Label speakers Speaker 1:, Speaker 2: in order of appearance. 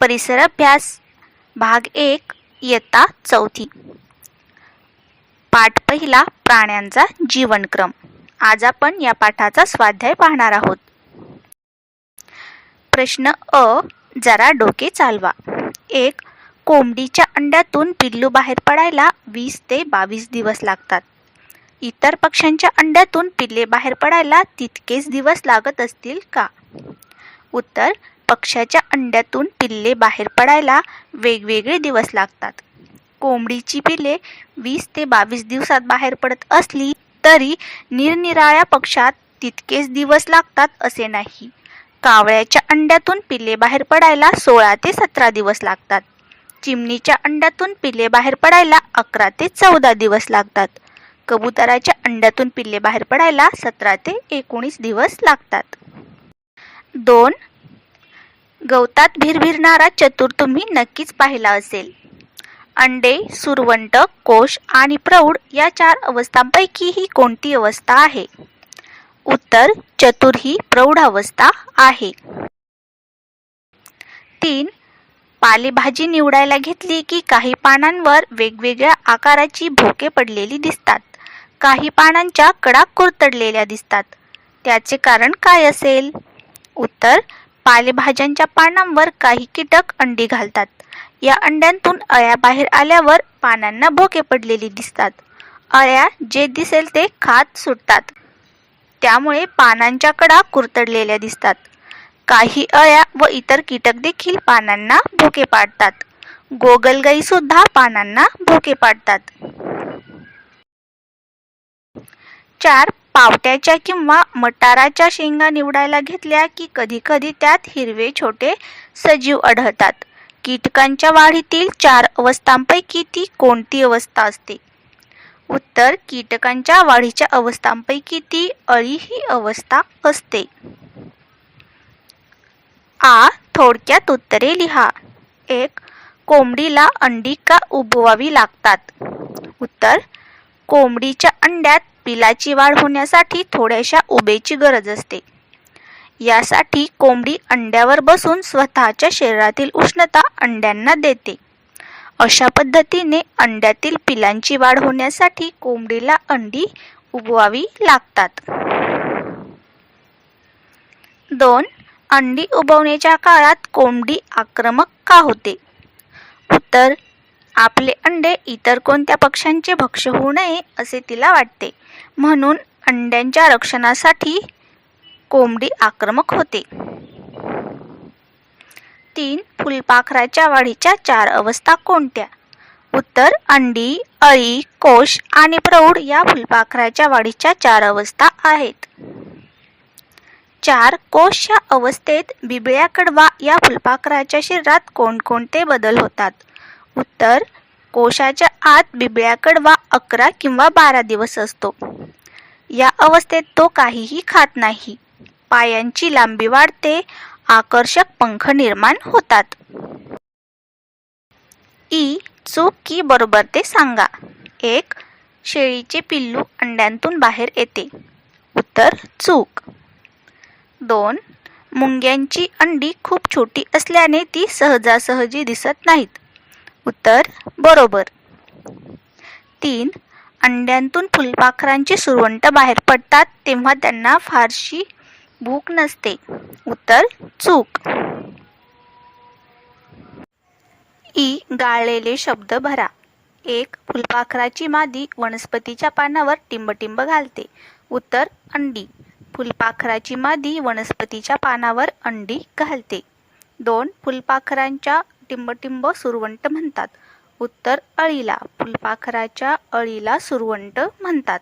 Speaker 1: परिसर अभ्यास भाग एक इयत्ता चौथी. पाठ पहिला प्राण्यांचा जीवनक्रम. आज आपण या पाठाचा स्वाध्याय पाहणार आहोत. प्रश्न अ जरा डोके चालवा. एक कोंबडीच्या अंड्यातून पिल्लू बाहेर पडायला वीस ते बावीस दिवस लागतात. इतर पक्ष्यांच्या अंड्यातून पिल्ले बाहेर पडायला तितकेच दिवस लागत असतील का? उत्तर पक्ष्याच्या अंड्यातून पिल्ले बाहेर पडायला वेगवेगळे दिवस लागतात. कोंबडीची पिल्ले वीस ते बावीस दिवसात बाहेर पडत असली तरी निरनिराळ्या पक्षात तितकेच दिवस लागतात असे नाही. कावळ्याच्या अंड्यातून पिल्ले बाहेर पडायला सोळा ते सतरा दिवस लागतात. चिमणीच्या अंड्यातून पिल्ले बाहेर पडायला अकरा ते चौदा दिवस लागतात. कबुतराच्या अंड्यातून पिल्ले बाहेर पडायला सतरा ते एकोणीस दिवस लागतात. दोन गवतात भिरभिरणारा चतुर तुम्ही नक्कीच पाहिला असेल. अंडे सुरवंट कोश आणि प्रौढ या चार अवस्थांपैकी ही कोणती अवस्था आहे? उत्तर चतुर ही प्रौढ अवस्था आहे. तीन पालेभाजी निवडायला घेतली की काही पानांवर वेगवेगळ्या आकाराची भोके पडलेली दिसतात. काही पानांच्या कडा कुरतडलेल्या दिसतात. त्याचे कारण काय असेल? उत्तर पालेभाज्यांच्या पानांवर काही कीटक अंडी घालतात. या अंड्यांतून अळ्या बाहेर आल्यावर पानांना भोके पडलेली दिसतात. अळ्या जे दिसेल ते खात सुटतात. त्यामुळे पानांच्या कडा कुरतडलेल्या दिसतात. काही अळ्या व इतर कीटक देखील पानांना भोके पाडतात. गोगलगाई सुद्धा पानांना भोके पाडतात. चार पावट्याच्या किंवा मटाराच्या शेंगा निवडायला घेतल्या की कधी कधी त्यात हिरवे छोटे सजीव आढळतात. कीटकांच्या वाढीतील चार अवस्थांपैकी ती कोणती अवस्था असते? उत्तर कीटकांच्या वाढीच्या अवस्थांपैकी ती अळी ही अवस्था असते. आ थोडक्यात उत्तरे लिहा. एक कोंबडीला अंडी का उबवावी लागतात? उत्तर कोंबडीच्या अंड्यात पिलाची वाढ होण्यासाठी थोड्याशा उबेची गरज असते. यासाठी कोंबडी अंड्यावर बसून स्वतःच्या शरीरातील उष्णता अंड्यांना देते. अशा पद्धतीने अंड्यातील पिलांची वाढ होण्यासाठी कोंबडीला अंडी उबवावी लागतात. दोन अंडी उबवण्याच्या काळात कोंबडी आक्रमक का होते? उत्तर आपले अंडे इतर कोणत्या पक्ष्यांचे भक्ष्य होऊ नये असे तिला वाटते. म्हणून अंड्यांच्या रक्षणासाठी कोंबडी आक्रमक होते. तीन फुलपाखराच्या वाढीच्या चार अवस्था कोणत्या? उत्तर अंडी अळी कोश आणि प्रौढ या फुलपाखराच्या वाढीच्या चार अवस्था आहेत. चार कोशच्या अवस्थेत बिबळ्या कडवा या फुलपाखराच्या शरीरात कोणकोणते बदल होतात? उत्तर कोशाच्या आत बिबळ्या कडवा अकरा किंवा बारा दिवस असतो. या अवस्थेत तो काहीही खात नाही. पायांची लांबी वाढते आकर्षक पंख निर्माण होतात. ई चूक की बरोबर ते सांगा. एक शेळीचे पिल्लू अंड्यांतून बाहेर येते. उत्तर चूक. दोन मुंग्यांची अंडी खूप छोटी असल्याने ती सहजासहजी दिसत नाहीत. उत्तर बरोबर. तीन अंड्यांतून फुलपाखरांची सुरवंट बाहेर पडतात तेव्हा त्यांना फारशी भूक नसते. उत्तर चूक. ई गाळलेले शब्द भरा. एक फुलपाखराची मादी वनस्पतीच्या पानावर टिंबटिंब घालते. उत्तर अंडी. फुलपाखराची मादी वनस्पतीच्या पानावर अंडी घालते. दोन फुलपाखरांच्या टिंबटिंब सुरवंट म्हणतात. उत्तर अळीला फुलपाखराच्या अळीला सुरवंट म्हणतात.